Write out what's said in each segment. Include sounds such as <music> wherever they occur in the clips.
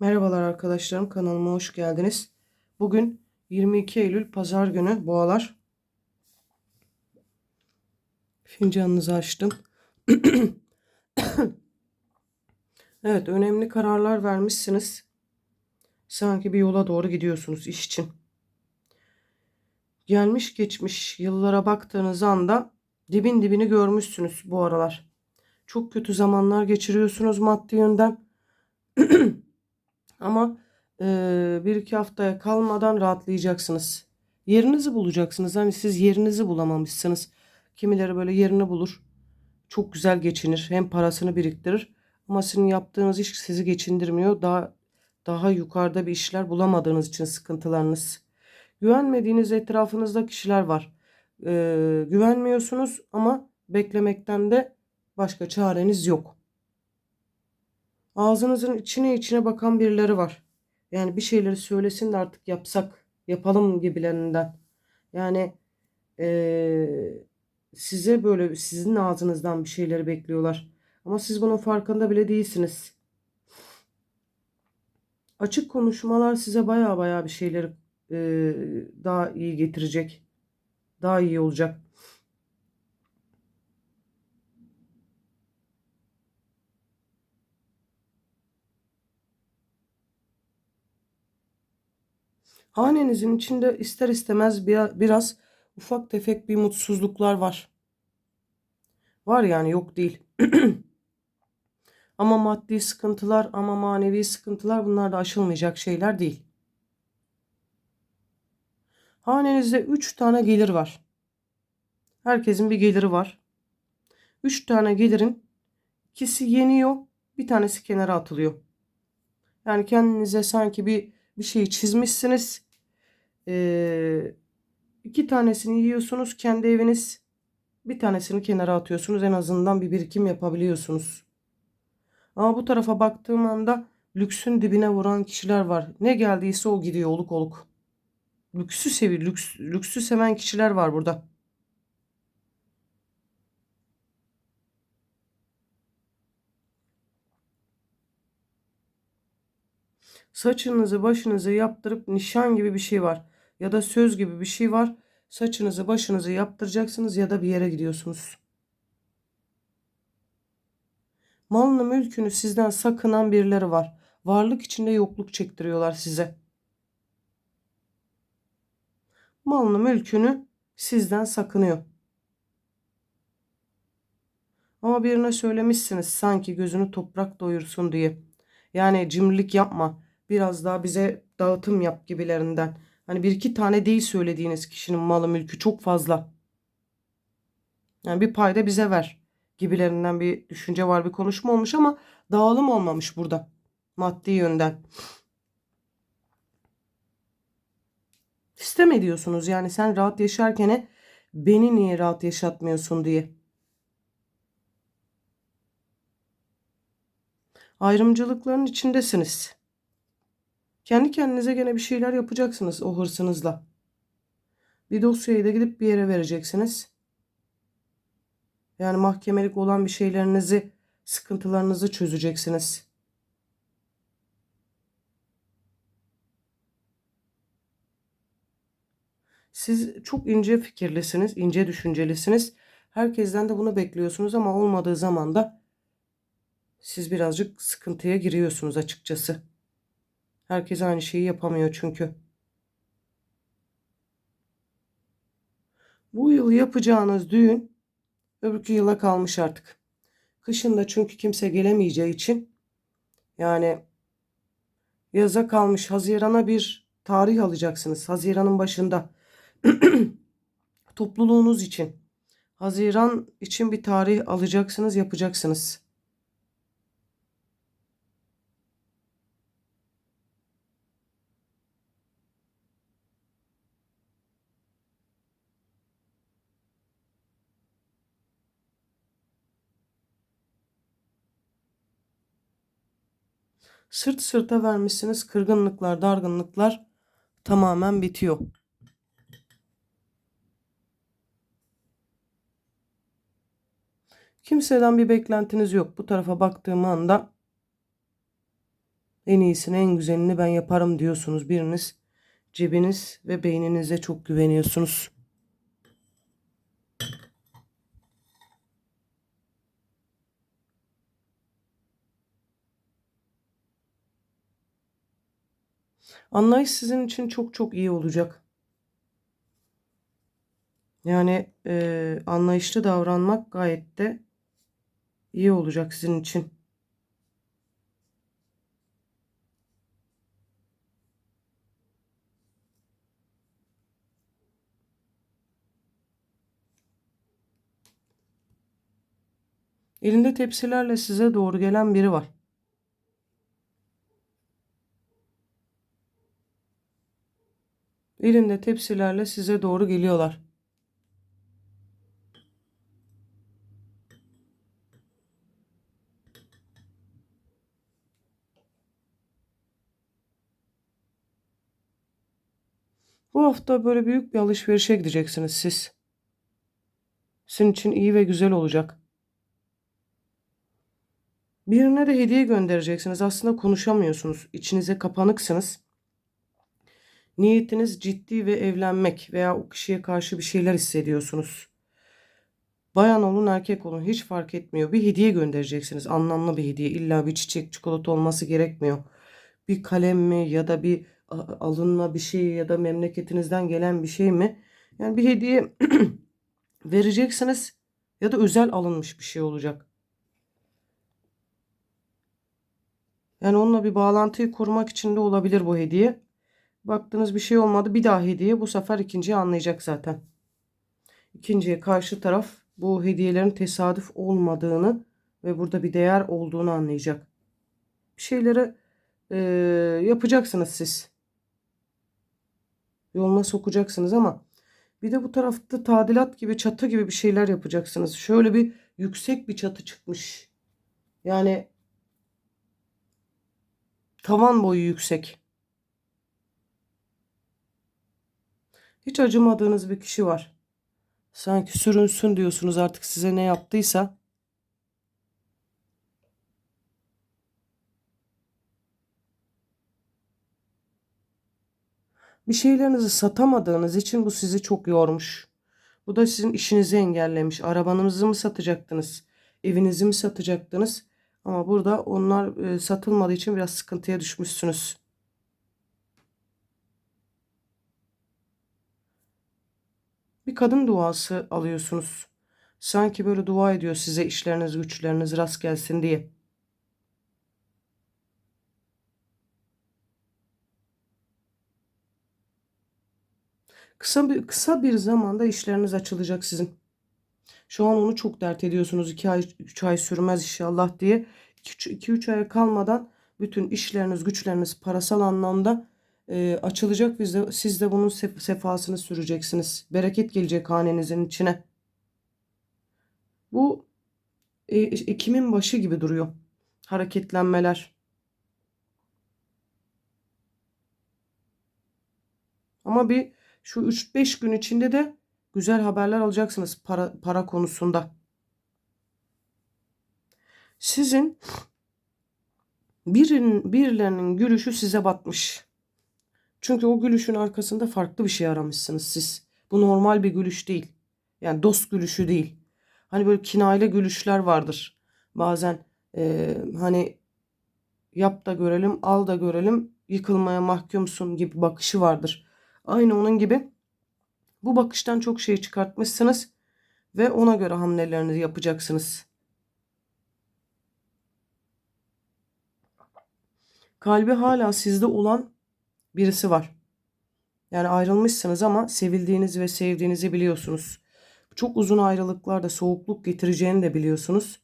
Merhabalar arkadaşlarım kanalıma hoş geldiniz. Bugün 22 Eylül Pazar günü boğalar. Fincanınızı açtım. <coughs> evet önemli kararlar vermişsiniz. Sanki bir yola doğru gidiyorsunuz iş için. Gelmiş geçmiş yıllara baktığınız anda dibin dibini görmüşsünüz bu aralar. Çok kötü zamanlar geçiriyorsunuz maddi yönden. <coughs> Ama e, bir iki haftaya kalmadan rahatlayacaksınız. Yerinizi bulacaksınız. Hani siz yerinizi bulamamışsınız. Kimileri böyle yerini bulur. Çok güzel geçinir. Hem parasını biriktirir. Ama sizin yaptığınız iş sizi geçindirmiyor. Daha daha yukarıda bir işler bulamadığınız için sıkıntılarınız. Güvenmediğiniz etrafınızda kişiler var. Ee, güvenmiyorsunuz ama beklemekten de başka çareniz yok. Ağzınızın içine içine bakan birileri var. Yani bir şeyleri söylesin de artık yapsak, yapalım gibilerinden. Yani eee, size böyle sizin ağzınızdan bir şeyleri bekliyorlar. Ama siz bunun farkında bile değilsiniz. Açık konuşmalar size baya baya bir şeyleri eee, daha iyi getirecek. Daha iyi olacak. Hanenizin içinde ister istemez bir, biraz ufak tefek bir mutsuzluklar var. Var yani yok değil. <clears throat> ama maddi sıkıntılar ama manevi sıkıntılar bunlar da aşılmayacak şeyler değil. Hanenizde 3 tane gelir var. Herkesin bir geliri var. 3 tane gelirin ikisi yeniyor, bir tanesi kenara atılıyor. Yani kendinize sanki bir bir şeyi çizmişsiniz. Ee, iki tanesini yiyorsunuz kendi eviniz. Bir tanesini kenara atıyorsunuz. En azından bir birikim yapabiliyorsunuz. Ama bu tarafa baktığım anda lüksün dibine vuran kişiler var. Ne geldiyse o gidiyor oluk oluk. Lüksü seviyor. Lüks, lüksü seven kişiler var burada. Saçınızı başınızı yaptırıp nişan gibi bir şey var. Ya da söz gibi bir şey var. Saçınızı başınızı yaptıracaksınız ya da bir yere gidiyorsunuz. Malını mülkünü sizden sakınan birileri var. Varlık içinde yokluk çektiriyorlar size. Malını mülkünü sizden sakınıyor. Ama birine söylemişsiniz sanki gözünü toprak doyursun diye. Yani cimrilik yapma biraz daha bize dağıtım yap gibilerinden. Hani bir iki tane değil söylediğiniz kişinin malı mülkü çok fazla. Yani bir payda bize ver gibilerinden bir düşünce var bir konuşma olmuş ama dağılım olmamış burada maddi yönden. Sistem ediyorsunuz yani sen rahat yaşarken beni niye rahat yaşatmıyorsun diye. Ayrımcılıkların içindesiniz. Kendi kendinize gene bir şeyler yapacaksınız o hırsınızla. Bir dosyayı da gidip bir yere vereceksiniz. Yani mahkemelik olan bir şeylerinizi, sıkıntılarınızı çözeceksiniz. Siz çok ince fikirlisiniz, ince düşüncelisiniz. Herkesten de bunu bekliyorsunuz ama olmadığı zaman da siz birazcık sıkıntıya giriyorsunuz açıkçası. Herkes aynı şeyi yapamıyor çünkü. Bu yıl yapacağınız düğün öbürkü yıla kalmış artık. Kışında çünkü kimse gelemeyeceği için yani yaza kalmış. Hazirana bir tarih alacaksınız. Haziranın başında. <clears throat> Topluluğunuz için. Haziran için bir tarih alacaksınız, yapacaksınız. Sırt sırta vermişsiniz. Kırgınlıklar, dargınlıklar tamamen bitiyor. Kimseden bir beklentiniz yok. Bu tarafa baktığım anda En iyisini, en güzelini ben yaparım diyorsunuz. Biriniz cebiniz ve beyninize çok güveniyorsunuz. Anlayış sizin için çok çok iyi olacak. Yani e, anlayışlı davranmak gayet de iyi olacak sizin için. Elinde tepsilerle size doğru gelen biri var. Elinde tepsilerle size doğru geliyorlar. Bu hafta böyle büyük bir alışverişe gideceksiniz siz. Sizin için iyi ve güzel olacak. Birine de hediye göndereceksiniz. Aslında konuşamıyorsunuz. İçinize kapanıksınız. Niyetiniz ciddi ve evlenmek veya o kişiye karşı bir şeyler hissediyorsunuz. Bayan olun erkek olun hiç fark etmiyor. Bir hediye göndereceksiniz. Anlamlı bir hediye. İlla bir çiçek çikolata olması gerekmiyor. Bir kalem mi ya da bir alınma bir şey ya da memleketinizden gelen bir şey mi? Yani bir hediye <clears throat> vereceksiniz ya da özel alınmış bir şey olacak. Yani onunla bir bağlantıyı kurmak için de olabilir bu hediye. Baktınız bir şey olmadı bir daha hediye bu sefer ikinciyi anlayacak zaten. İkinciye karşı taraf bu hediyelerin tesadüf olmadığını ve burada bir değer olduğunu anlayacak. Bir şeyleri e, yapacaksınız siz. Yoluna sokacaksınız ama bir de bu tarafta tadilat gibi çatı gibi bir şeyler yapacaksınız. Şöyle bir yüksek bir çatı çıkmış. Yani tavan boyu yüksek. Hiç acımadığınız bir kişi var. Sanki sürünsün diyorsunuz artık size ne yaptıysa. Bir şeylerinizi satamadığınız için bu sizi çok yormuş. Bu da sizin işinizi engellemiş. Arabanızı mı satacaktınız? Evinizi mi satacaktınız? Ama burada onlar e, satılmadığı için biraz sıkıntıya düşmüşsünüz. Kadın duası alıyorsunuz. Sanki böyle dua ediyor size işleriniz güçleriniz rast gelsin diye. Kısa bir, kısa bir zamanda işleriniz açılacak sizin. Şu an onu çok dert ediyorsunuz. 2 ay 3 ay sürmez inşallah diye. 2-3 aya kalmadan bütün işleriniz, güçleriniz parasal anlamda e, açılacak. De, siz de bunun sef sefasını süreceksiniz. Bereket gelecek hanenizin içine. Bu e, Ekim'in başı gibi duruyor. Hareketlenmeler. Ama bir şu 3-5 gün içinde de güzel haberler alacaksınız para, para konusunda. Sizin birin, birilerinin gülüşü size batmış. Çünkü o gülüşün arkasında farklı bir şey aramışsınız siz. Bu normal bir gülüş değil. Yani dost gülüşü değil. Hani böyle kinayeli gülüşler vardır. Bazen e, hani yap da görelim, al da görelim, yıkılmaya mahkumsun gibi bakışı vardır. Aynı onun gibi bu bakıştan çok şey çıkartmışsınız ve ona göre hamlelerinizi yapacaksınız. Kalbi hala sizde olan birisi var. Yani ayrılmışsınız ama sevildiğinizi ve sevdiğinizi biliyorsunuz. Çok uzun ayrılıklarda soğukluk getireceğini de biliyorsunuz.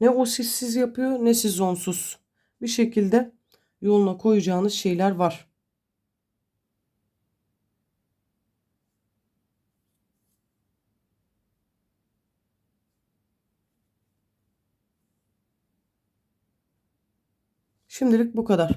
Ne o sizsiz yapıyor ne siz onsuz. Bir şekilde yoluna koyacağınız şeyler var. Şimdilik bu kadar.